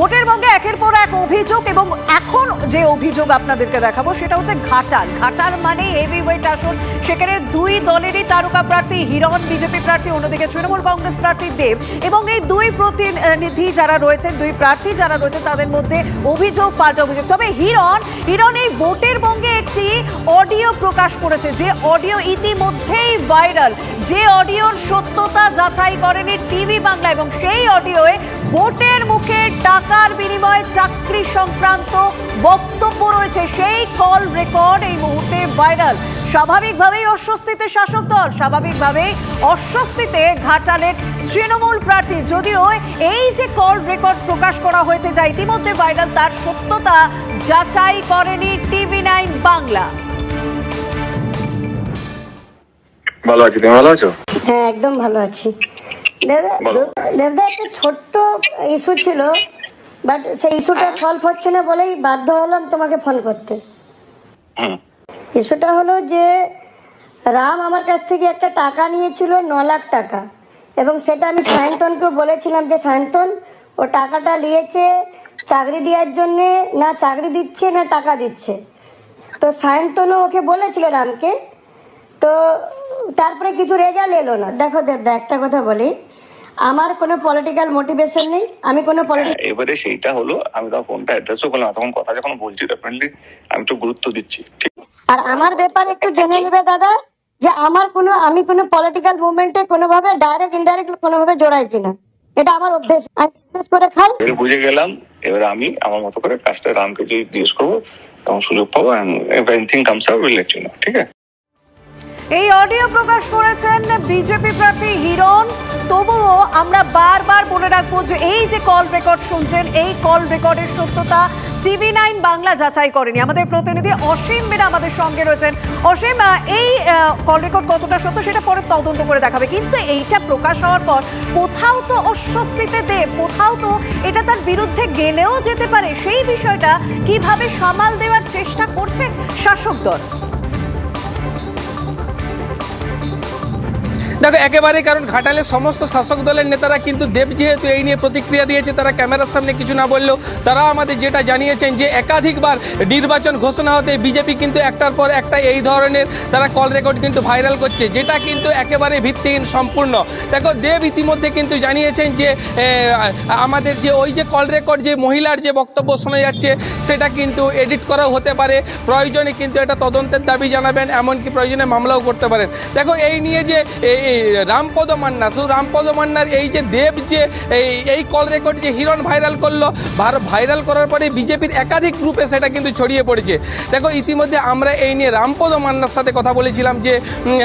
ভোটের বঙ্গে একের পর এক অভিযোগ এবং এখন যে অভিযোগ আপনাদেরকে দেখাবো, সেটা হচ্ছে ঘাটাল। ঘাটাল মানে হেভি ওয়েট আসন। সেখানে দুই দলেরই তারকা প্রার্থী হিরণ, বিজেপি প্রার্থী, অন্যদিকে তৃণমূল কংগ্রেস প্রার্থী দেব। এবং এই দুই প্রতিনিধি যারা রয়েছেন, দুই প্রার্থী যারা রয়েছেন, তাদের মধ্যে অভিযোগ পাল্টা অভিযোগ। তবে হিরণ হিরণ এই ভোটের বঙ্গে একটি অডিও প্রকাশ করেছে। যে অডিও ইতিমধ্যেই ভাইরাল যে অডিওর সত্যতা যাচাই করেনি টিভি বাংলা এবং সেই অডিওয়ে ভোটের মুখে টাকার বিনিময়ে চাকরি সংক্রান্ত বক্তব্য রয়েছে। সেই কল রেকর্ড এই মুহূর্তে ভাইরাল স্বাভাবিকভাবেই অস্বস্তিতে শাসক দল স্বাভাবিকভাবেই অস্বস্তিতে ঘাটালের তৃণমূল প্রার্থী। যদিও এই যে কল রেকর্ড প্রকাশ করা হয়েছে যা ইতিমধ্যে ভাইরাল তার সত্যতা যাচাই করেনি টিভি নাইন বাংলা। ভালো আছি তুমি ভালো আছো? হ্যাঁ একদম ভালো আছি। দেবদা বলো। একটা ছোট্ট ইস্যু ছিল। বাট সেই ইস্যুটা সলভ হচ্ছে না বলেই বাধ্য হলাম তোমাকে ফোন করতে। ইস্যুটা হলো যে রাম আমার কাছ থেকে একটা টাকা নিয়েছিল ন লাখ টাকা এবং সেটা আমি সায়ন্তনকে বলেছিলাম যে সায়ন্তন ও টাকাটা নিয়েছে চাকরি দেওয়ার জন্যে না চাকরি দিচ্ছে না টাকা দিচ্ছে। তো সায়ন্তনও ওকে বলেছিল রামকে তো তারপরে কিছু রেজাল্ট এলো না। দেখো দেবদা একটা কথা বলি। আমার কোনো পলিটিক্যাল মোটিভেশন নেই আমি কোনো পলিটিক্যাল এবারে সেইটা হলো আমি তখন ফোনটা অ্যাড্রেসও করলাম তখন কথা যখন বলছি ডেফিনেটলি আমি একটু গুরুত্ব দিচ্ছি আর আমার ব্যাপার একটু জেনে নেবে দাদা যে আমার কোনো আমি কোনো পলিটিক্যাল মুভমেন্টে কোনোভাবে ডাইরেক্ট ইনডাইরেক্ট কোনোভাবে জড়াই কিনা এটা আমার অভ্যেস আমি business করে খাই বুঝে গেলাম এবারে আমি আমার মতো করে কাজটা রামকে যদি জিজ্ঞেস করব তখন সুযোগ পাবো anything comes out will let you know ঠিক আছে? অডিও প্রকাশ করেছেন বিজেপি প্রার্থী হিরণ। তবুও আমরা বারবার বলে রাখব যে এই যে কল রেকর্ড শুনছেন, এই কল রেকর্ডের সত্যতা টিভি নাইন বাংলা যাচাই করেনি। আমাদের প্রতিনিধি অসীম বেরা আমাদের সঙ্গে রয়েছেন। অসীম এই কল রেকর্ড কতটা সত্য সেটা পরে তদন্ত করে দেখাবে। কিন্তু এইটা প্রকাশ হওয়ার পর কোথাও তো অস্বস্তিতে দেব, কোথাও তো এটা তার বিরুদ্ধে গেলেও যেতে পারে। সেই বিষয়টা কীভাবে সামাল দেওয়ার চেষ্টা করছে শাসক দল? দেখো একেবারে কারণ ঘাটালের সমস্ত শাসক দলের নেতারা কিন্তু দেব যেহেতু এই নিয়ে প্রতিক্রিয়া দিয়েছে, তারা ক্যামেরার সামনে কিছু না বললেও তারা আমাদের যেটা জানিয়েছেন যে একাধিকবার নির্বাচন ঘোষণা হতে বিজেপি কিন্তু একটার পর একটা এই ধরনের তারা কল রেকর্ড কিন্তু ভাইরাল করছে, যেটা কিন্তু একেবারে ভিত্তিহীন সম্পূর্ণ। দেখো, দেব ইতিমধ্যে কিন্তু জানিয়েছেন যে আমাদের যে ওই যে কল রেকর্ড যে মহিলার যে বক্তব্য শোনা যাচ্ছে, সেটা কিন্তু এডিট করাও হতে পারে, প্রয়োজনে কিন্তু এটা তদন্তের দাবি জানাবেন, এমনকি প্রয়োজনে মামলাও করতে পারেন। দেখো, এই নিয়ে যে রামপদ মান্না, শুধু রামপদ মান্নার এই যে দেব যে এই কল রেকর্ড যে হিরণ ভাইরাল করল, ভার- ভাইরাল করার পরে বিজেপির একাধিক গ্রুপে সেটা কিন্তু ছড়িয়ে পড়েছে। দেখো, ইতিমধ্যে আমরা এই নিয়ে রামপদ মান্নার সাথে কথা বলেছিলাম যে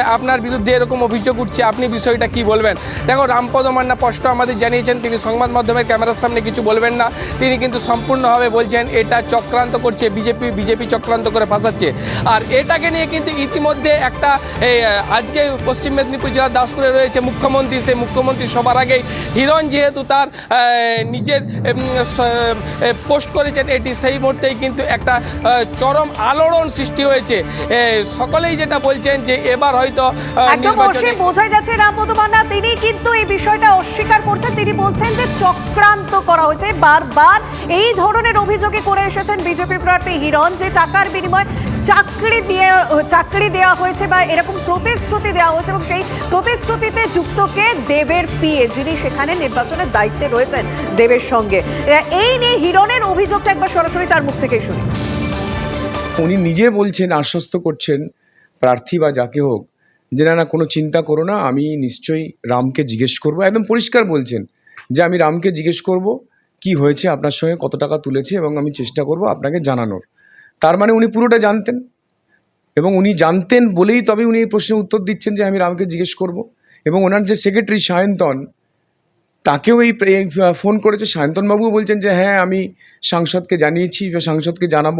আপনার বিরুদ্ধে এরকম অভিযোগ উঠছে, আপনি বিষয়টা কি বলবেন? দেখো, রামপদ মান্না স্পষ্ট আমাদের জানিয়েছেন, তিনি সংবাদ মাধ্যমের ক্যামেরার সামনে কিছু বলবেন না। তিনি কিন্তু সম্পূর্ণভাবে বলছেন, এটা চক্রান্ত করছে বিজেপি বিজেপি চক্রান্ত করে ফাঁসাচ্ছে। আর এটাকে নিয়ে কিন্তু ইতিমধ্যে একটা আজকে পশ্চিম মেদিনীপুর জেলার দাসপুরে রয়েছে মুখ্যমন্ত্রী সেই মুখ্যমন্ত্রী সবার আগেই হিরণ যেহেতু তার নিজের পোস্ট করেছেন এটি সেই মুহূর্তেই কিন্তু একটা চরম আলোড়ন সৃষ্টি হয়েছে। সকলেই যেটা বলছেন যে এবার হয়তো বোঝাই যাচ্ছে রামপদ মান্না তিনি কিন্তু এই বিষয়টা অস্বীকার করছেন। তিনি বলছেন যে চক্রান্ত করা হয়েছে। বারবার এই ধরনের অভিযোগে করে এসেছেন বিজেপি প্রার্থী হিরণ যে টাকার বিনিময়ে চাকরি দিয়ে, চাকরি দেওয়া হয়েছে বা এরকম প্রতিশ্রুতি দেওয়া হয়েছে এবং সেই প্রতিশ্রুতিতে যুক্তকে দেবের পিয়ে যিনি সেখানে নির্বাচনের দায়িত্বে রয়েছেন দেবের সঙ্গে। এই নিয়ে হিরণের অভিযোগটা একবার সরাসরি তার মুখ থেকেই শুনি। উনি নিজে বলছেন, আশ্বস্ত করছেন, প্রার্থী বা যাকে হোক, যে না না, কোনো চিন্তা করো না, আমি নিশ্চয়ই রামকে জিজ্ঞেস করব। একদম পরিষ্কার বলছেন যে আমি রামকে জিজ্ঞেস করব, কি হয়েছে আপনার সঙ্গে, কত টাকা তুলেছে, এবং আমি চেষ্টা করব আপনাকে জানানোর। তার মানে উনি পুরোটা জানতেন। এবং উনি জানতেন বলেই তবে উনি এই প্রশ্নের উত্তর দিচ্ছেন যে আমি রামকে জিজ্ঞেস করব। এবং ওনার যে সেক্রেটারি সায়ন্তন, তাকেও এই ফোন করেছে। সায়ন্তনবাবুও বলছেন যে হ্যাঁ আমি সাংসদকে জানিয়েছি বা সাংসদকে জানাব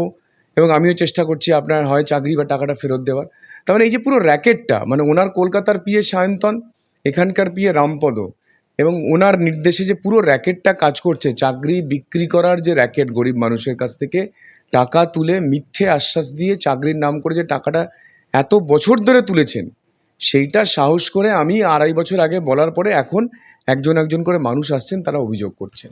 এবং আমিও চেষ্টা করছি আপনার হয় চাকরি বা টাকাটা ফেরত দেওয়ার। তার মানে এই যে পুরো র্যাকেটটা মানে ওনার কলকাতার পিএ সায়ন্তন, এখানকার পিএ রামপদ এবং ওনার নির্দেশে যে পুরো র্যাকেটটা কাজ করছে, চাকরি বিক্রি করার যে র্যাকেট গরিব মানুষের কাছ থেকে টাকা তুলে মিথ্যে আশ্বাস দিয়ে চাকরির নাম করে যে টাকাটা এত বছর ধরে তুলেছেন, সেইটা সাহস করে আমি আড়াই বছর আগে বলার পরে এখন একজন একজন করে মানুষ আসছেন, তারা অভিযোগ করছেন।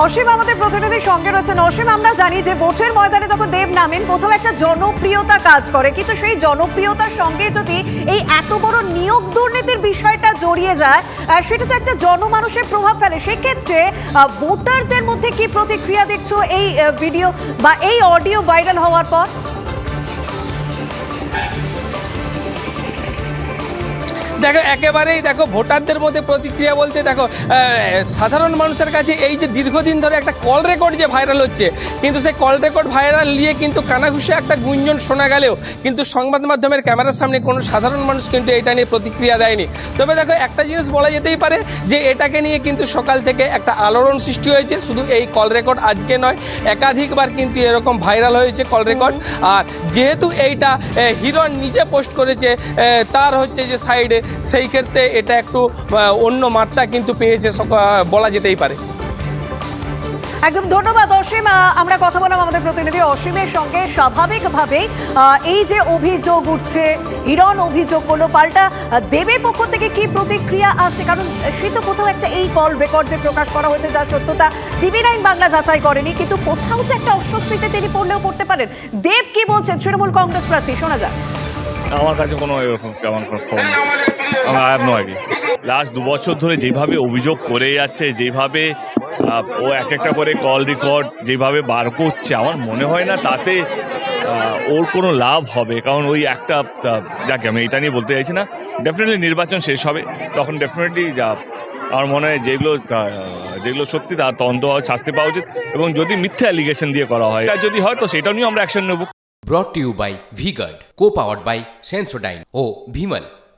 অসীম আমাদের প্রতিনিধির সঙ্গে রয়েছেন অসীম। আমরা জানি যে ভোটের ময়দানে যখন দেব নামেন, প্রথম একটা জনপ্রিয়তা কাজ করে। কিন্তু সেই জনপ্রিয়তার সঙ্গে যদি এই এত বড় নিয়োগ দুর্নীতির বিষয়টা জড়িয়ে যায় সেটা তো একটা জনমানুষের প্রভাব ফেলে। সেক্ষেত্রে ভোটারদের মধ্যে কি প্রতিক্রিয়া দেখছ এই ভিডিও বা এই অডিও ভাইরাল হওয়ার পর? দেখো, একেবারেই দেখো, ভোটারদের মধ্যে প্রতিক্রিয়া বলতে দেখো সাধারণ মানুষের কাছে এই যে দীর্ঘদিন ধরে একটা কল রেকর্ড যে ভাইরাল হচ্ছে, কিন্তু সেই কল রেকর্ড ভাইরাল নিয়ে কিন্তু কানাঘুষে একটা গুঞ্জন শোনা গেলেও কিন্তু সংবাদ মাধ্যমের ক্যামেরার সামনে কোনো সাধারণ মানুষ কিন্তু এটা নিয়ে প্রতিক্রিয়া দেয়নি। তবে দেখো, একটা জিনিস বলা যেতেই পারে যে এটাকে নিয়ে কিন্তু সকাল থেকে একটা আলোড়ন সৃষ্টি হয়েছে, শুধু এই কল রেকর্ড আজকে নয়, একাধিকবার কিন্তু এরকম ভাইরাল হয়েছে কল রেকর্ড আর যেহেতু এইটা হিরণ নিজে পোস্ট করেছে তার হচ্ছে যে সাইডে সেই ক্ষেত্রে এটা একটু অন্য মাত্রা কিন্তু পেয়েছে বলা যেতেই পারে। একদম ধন্যবাদ অসীম। আমরা কথা বললাম আমাদের প্রতিনিধি অসীমের সঙ্গে। স্বাভাবিকভাবেই এই যে অভিযোগ উঠছে হিরণ অভিযোগ হলো পাল্টা দেবের পক্ষ থেকে কি প্রতিক্রিয়া আছে? কারণ সে তো কোথাও একটা এই কল রেকর্ড যে প্রকাশ করা হয়েছে যার সত্যতা টিভি নাইন বাংলা যাচাই করেনি কিন্তু কোথাও তো একটা অস্বস্তিতে তিনি পড়লেও পড়তে পারেন। দেব কি বলছেন? তৃণমূল কংগ্রেস প্রার্থী শোনা যাক। আমার কাছে কোনো এরকম কেমন খবর লাস্ট দু বছর ধরে যেভাবে অভিযোগ করে যাচ্ছে, যেভাবে ও এক একটা করে কল রেকর্ড যেভাবে বার করছে, আমার মনে হয় না তাতে ওর কোনো লাভ হবে। কারণ ওই একটা যাকে আমি এটা নিয়ে বলতে চাইছি না ডেফিনেটলি নির্বাচন শেষ হবে। তখন ডেফিনেটলি যা, আমার মনে হয় যেগুলো যেগুলো সত্যি তার তদন্ত শাস্তি পাওয়া উচিত। এবং যদি মিথ্যা অ্যালিগেশন দিয়ে করা হয় যদি হয় তো সেটা নিয়েও আমরা অ্যাকশন নেব। Brought you by V-Guard co-powered by Sensodyne O Vimal